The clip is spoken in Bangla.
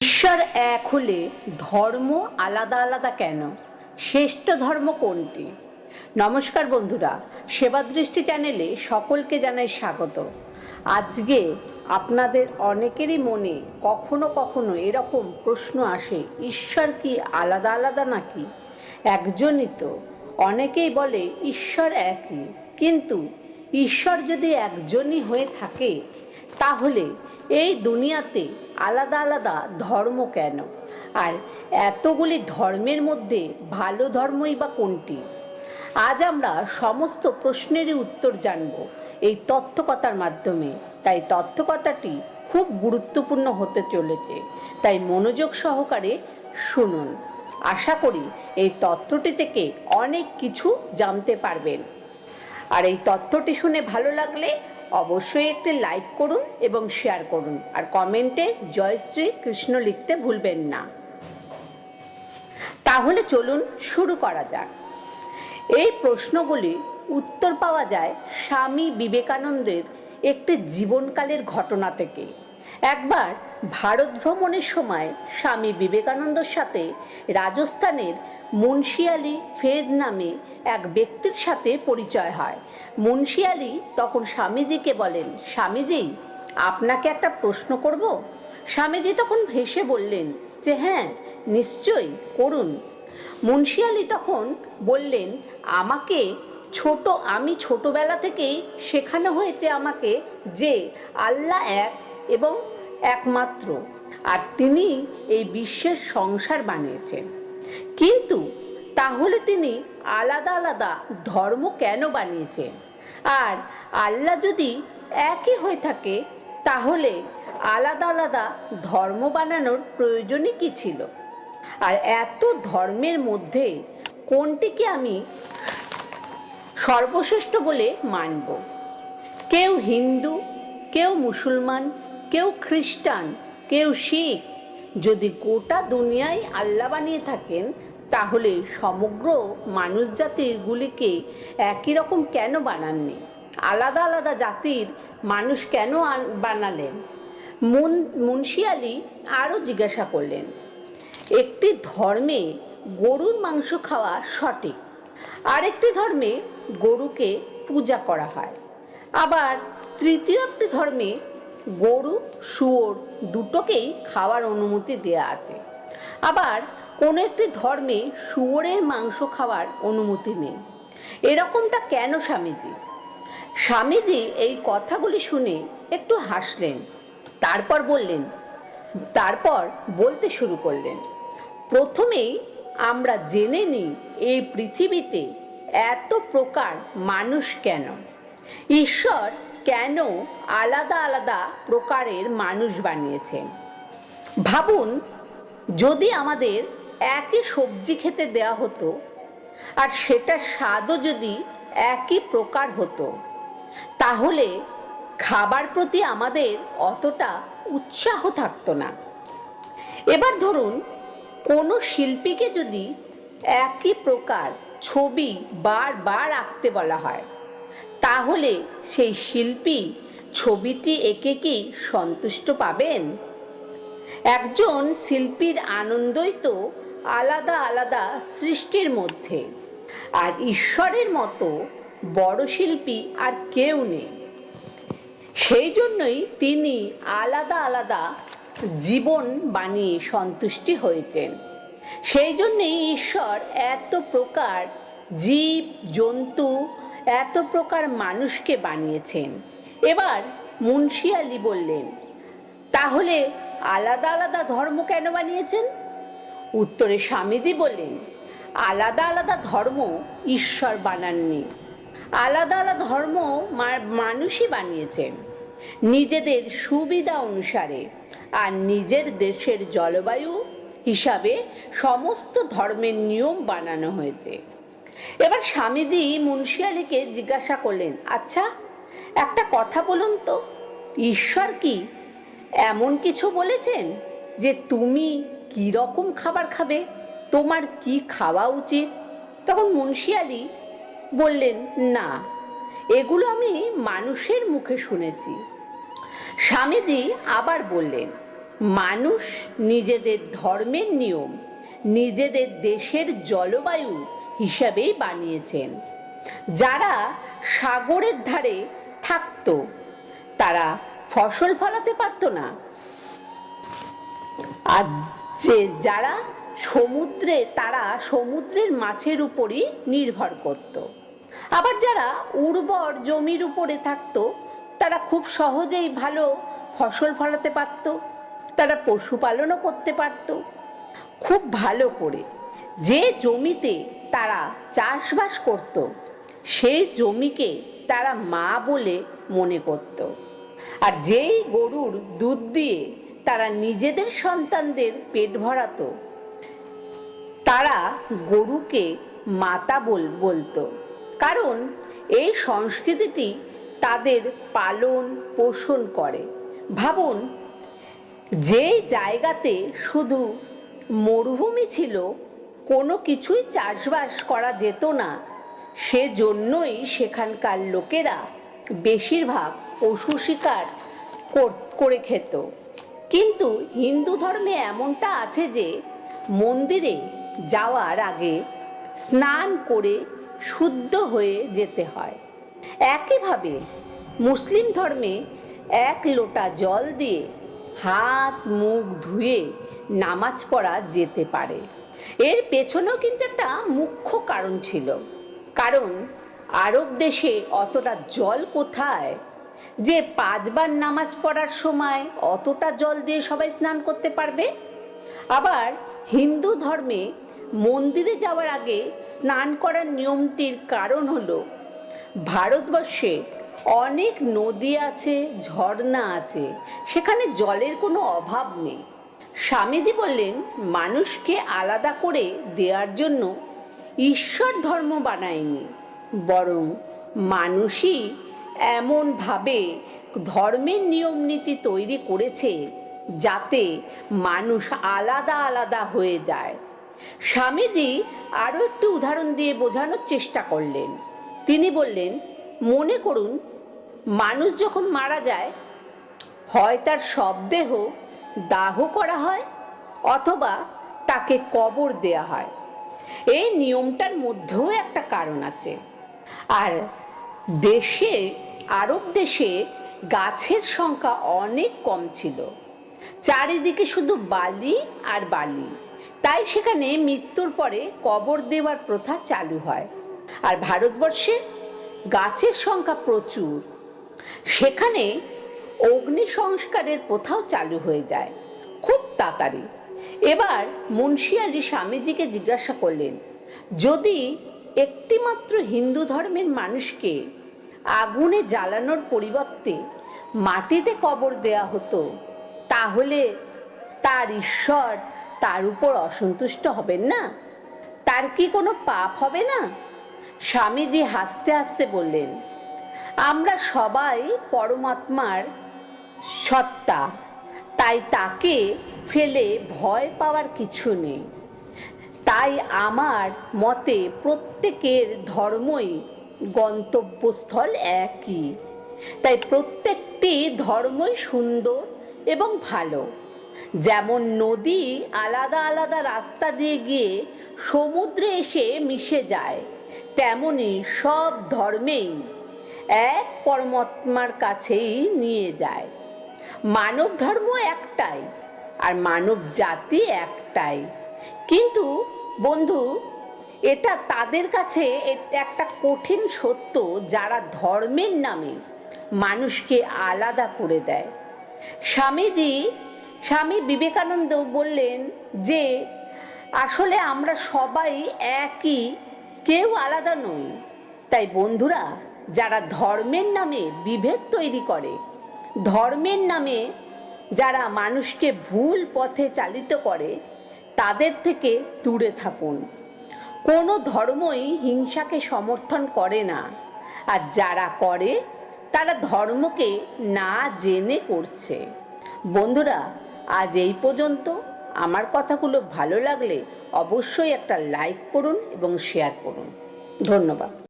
ঈশ্বর এক হলে ধর্ম আলাদা আলাদা কেন? শ্রেষ্ঠ ধর্ম কোনটি? নমস্কার বন্ধুরা সেবা দৃষ্টি চ্যানেলে সকলকে জানাই স্বাগত। আজকে আপনাদের অনেকেরই মনে কখনো কখনো এরকম প্রশ্ন আসে, ঈশ্বর কি আলাদা আলাদা নাকি? একজনই তো, অনেকেই বলে ঈশ্বর একই। কিন্তু ঈশ্বর যদি একজনই হয়ে থাকে, তাহলে এই দুনিয়াতে আলাদা আলাদা ধর্ম কেন? আর এতগুলি ধর্মের মধ্যে ভালো ধর্মই বা কোনটি? আজ আমরা সমস্ত প্রশ্নেরই উত্তর জানব এই তথ্যকথার মাধ্যমে। তাই তথ্যকথাটি খুব গুরুত্বপূর্ণ হতে চলেছে। তাই মনোযোগ সহকারে শুনুন। আশা করি এই তথ্যটি থেকে অনেক কিছু জানতে পারবেন। আর এই তথ্যটি শুনে ভালো লাগলে অবশ্যই একটি লাইক করুন এবং শেয়ার করুন। আর কমেন্টে জয় শ্রী কৃষ্ণ লিখতে ভুলবেন না। তাহলে চলুন শুরু করা যাক। এই প্রশ্নগুলি উত্তর পাওয়া যায় স্বামী বিবেকানন্দের একটি জীবনকালের ঘটনা থেকে। একবার ভারত ভ্রমণের সময় স্বামী বিবেকানন্দর সাথে রাজস্থানের মুন্সিয়ালি ফেজ নামে এক ব্যক্তির সাথে পরিচয় হয়। মুন্সিয়ালি তখন স্বামীজিকে বলেন, স্বামীজি, আপনাকে একটা প্রশ্ন করব? স্বামীজি তখন ভেসে বললেন, যে হ্যাঁ নিশ্চয়ই, করুন। মুন্সিয়ালি তখন বললেন, আমাকে ছোট, আমি ছোটবেলা থেকেই শেখানো হয়েছে আমাকে যে আল্লাহ এক এবং একমাত্র, আর তিনি এই বিশ্বের সংসার বানিয়েছেন। কিন্তু তাহলে তিনি আলাদা আলাদা ধর্ম কেন বানিয়েছেন আর আল্লাহ যদি একই হয়ে থাকে, তাহলে আলাদা আলাদা ধর্ম বানানোর প্রয়োজনই কী ছিল? আর এত ধর্মের মধ্যে কোনটিকে আমি সর্বশ্রেষ্ঠ বলে মানব? কেউ হিন্দু, কেউ মুসলমান, কেউ খ্রিস্টান, কেউ শিখ, যদি গোটা দুনিয়ায় আল্লাহ বানিয়ে থাকেন তাহলে সমগ্র মানুষ জাতিরগুলিকে একই রকম কেন বানাননি? আলাদা আলাদা জাতির মানুষ কেন বানালেন? মুন মুন্সিয়ালি আরও জিজ্ঞাসা করলেন, একটি ধর্মে গরুর মাংস খাওয়া সঠিক। আরেকটি ধর্মে গরুকে পূজা করা হয়। আবার তৃতীয় একটি ধর্মে গরু, শুয়োর দুটোকেই খাওয়ার অনুমতি দেয়া আছে। আবার কোনো একটি ধর্মে শুয়োরের মাংস খাওয়ার অনুমতি নেই। এরকমটা কেন স্বামীজি? স্বামীজি এই কথাগুলি শুনে একটু হাসলেন, তারপর বললেন, তারপর বলতে শুরু করলেন, প্রথমেই আমরা জেনে নিই এই পৃথিবীতে এত প্রকার মানুষ কেন? ঈশ্বর কেন আলাদা আলাদা প্রকারের মানুষ বানিয়েছেন? ভাবুন, যদি আমাদের একই সবজি খেতে দেওয়া হতো আর সেটার স্বাদও যদি একই প্রকার হতো, তাহলে খাবার প্রতি আমাদের অতটা উৎসাহ থাকতো না। এবার ধরুন, কোনো শিল্পীকে যদি একই প্রকার ছবি বারবার আঁকতে বলা হয়, তাহলে সেই শিল্পী ছবিটি এঁকে কি সন্তুষ্ট পাবেন? একজন শিল্পীর আনন্দই তো আলাদা আলাদা সৃষ্টির মধ্যে। আর ঈশ্বরের মতো বড় শিল্পী আর কেউ নেই। সেই জন্যই তিনি আলাদা আলাদা জীবন বানিয়ে সন্তুষ্টি হয়েছেন। সেই জন্যই ঈশ্বর এত প্রকার জীব, জন্তু, এত প্রকার মানুষকে বানিয়েছেন। এবার মুন্সিয়ালি বললেন, তাহলে আলাদা আলাদা ধর্ম কেন বানিয়েছেন? উত্তরে স্বামীজি বললেন, আলাদা আলাদা ধর্ম ঈশ্বর বানাননি। আলাদা আলাদা ধর্ম মানুষই বানিয়েছেন। নিজেদের সুবিধা অনুসারে আর নিজের দেশের জলবায়ু হিসাবে সমস্ত ধর্মের নিয়ম বানানো হয়েছে। এবার স্বামীজি মুন্সিয়ালিকে জিজ্ঞাসা করলেন আচ্ছা একটা কথা বলুন তো, ঈশ্বর কি এমন কিছু বলেছেন যে তুমি কি রকম খাবার খাবে? তোমার কি খাওয়া উচিত? তখন মুন্সিয়ালি বললেন, না, এগুলো আমি মানুষের মুখে শুনেছি। স্বামীজি আবার বললেন, মানুষ নিজেদের ধর্মের নিয়ম, নিজেদের দেশের জলবায়ু হিসাবেই বানিয়েছেন। যারা সাগরের ধারে থাকতো, তারা ফসল ফলাতে পারতো না। আর যে যারা সমুদ্রে, তারা সমুদ্রের মাছের উপরই নির্ভর করত। আবার যারা উর্বর জমির উপরে থাকতো, তারা খুব সহজেই ভালো ফসল ফলাতে পারত, তারা পশুপালনও করতে পারত। খুব ভালো করে যে জমিতে তারা চাষবাস করত, সেই জমিকে তারা মা বলে মনে করত। আর যেই গরুর দুধ দিয়ে তারা নিজেদের সন্তানদের পেট ভরাতো। তারা গরুকে মাতা বল, বলতো। কারণ এই সংস্কৃতিটি তাদের পালন, পোষণ করে। ভাবুন, যেই জায়গাতে শুধু মরুভূমি ছিল, কোনো কিছুই চাষবাস করা যেত না, সেজন্যই সেখানকার লোকেরা বেশিরভাগ পশু শিকার কর- করে খেত। কিন্তু হিন্দু ধর্মে এমনটা আছে যে মন্দিরে যাওয়ার আগে স্নান করে শুদ্ধ হয়ে যেতে হয়। একইভাবে মুসলিম ধর্মে এক লোটা জল দিয়ে হাত, মুখ ধুয়ে নামাজ পড়া যেতে পারে। এর পেছনেও কিন্তু একটা মুখ্য কারণ ছিল। কারণ আরব দেশে অতটা জল কোথায় যে পাঁচবার নামাজ পড়ার সময় অতটা জল দিয়ে সবাই স্নান করতে পারবে? আবার হিন্দু ধর্মে মন্দিরে যাওয়ার আগে স্নান করার নিয়মটির কারণ হল, ভারতবর্ষে অনেক নদী আছে, ঝর্ণা আছে, সেখানে জলের কোনো অভাব নেই। স্বামীজি বললেন, মানুষকে আলাদা করে দেওয়ার জন্য ঈশ্বর ধর্ম বানায়নি, বরং মানুষই এমনভাবে ধর্মের নিয়ম নীতি তৈরি করেছে যাতে মানুষ আলাদা আলাদা হয়ে যায়। স্বামীজি আরও একটি উদাহরণ দিয়ে বোঝানোর চেষ্টা করলেন। তিনি বললেন, মনে করুন, মানুষ যখন মারা যায়, হয় তার শবদেহ দাহ করা হয় অথবা তাকে কবর দেয়া হয়। এই নিয়মটার মধ্যেও একটা কারণ আছে। আর দেশে আরব দেশে গাছের সংখ্যা অনেক কম ছিল। চারিদিকে শুধু বালি আর বালি। তাই সেখানে মৃত্যুর পরে কবর দেওয়ার প্রথা চালু হয়। আর ভারতবর্ষে গাছের সংখ্যা প্রচুর। সেখানে অগ্নি সংস্কারের প্রথাও চালু হয়ে যায়। খুব তাড়াতাড়ি। এবার মুন্সি আলী স্বামীজিকে জিজ্ঞাসা করলেন, যদি একটিমাত্র হিন্দু ধর্মের মানুষকে আগুনে জ্বালানোর পরিবর্তে মাটিতে কবর দেয়া হতো, তাহলে তার ঈশ্বর তার উপর অসন্তুষ্ট হবেন না? তার কি কোনো পাপ হবে না? স্বামীজি হাসতে হাসতে বললেন, আমরা সবাই পরমাত্মার সত্তা, তাই তাকে ফেলে ভয় পাওয়ার কিছু নেই। তাই আমার মতে প্রত্যেকের ধর্মই গন্তব্যস্থল একই। তাই প্রত্যেকটি ধর্মই সুন্দর এবং ভালো। যেমন নদী আলাদা আলাদা রাস্তা দিয়ে গিয়ে সমুদ্রে এসে মিশে যায়, তেমনি সব ধর্মেই এক পরমাত্মার কাছেই নিয়ে যায়। মানব ধর্ম একটাই আর মানব জাতি একটাই। কিন্তু বন্ধু এটা তাদের কাছে একটা কঠিন সত্য যারা ধর্মের নামে মানুষকে আলাদা করে দেয়। স্বামীজি, স্বামী বিবেকানন্দ বললেন যে, আসলে আমরা সবাই একই, কেউ আলাদা নই। তাই বন্ধুরা, যারা ধর্মের নামে বিভেদ তৈরি করে, ধর্মের নামে যারা মানুষকে ভুল পথে চালিত করে, তাদের থেকে দূরে থাকুন। কোনো ধর্মই হিংসাকে সমর্থন করে না। আর যারা করে, তারা ধর্মকে না জেনে করছে। বন্ধুরা, আজ এই পর্যন্ত। আমার কথাগুলো ভালো লাগলে অবশ্যই একটা লাইক করুন এবং শেয়ার করুন। ধন্যবাদ।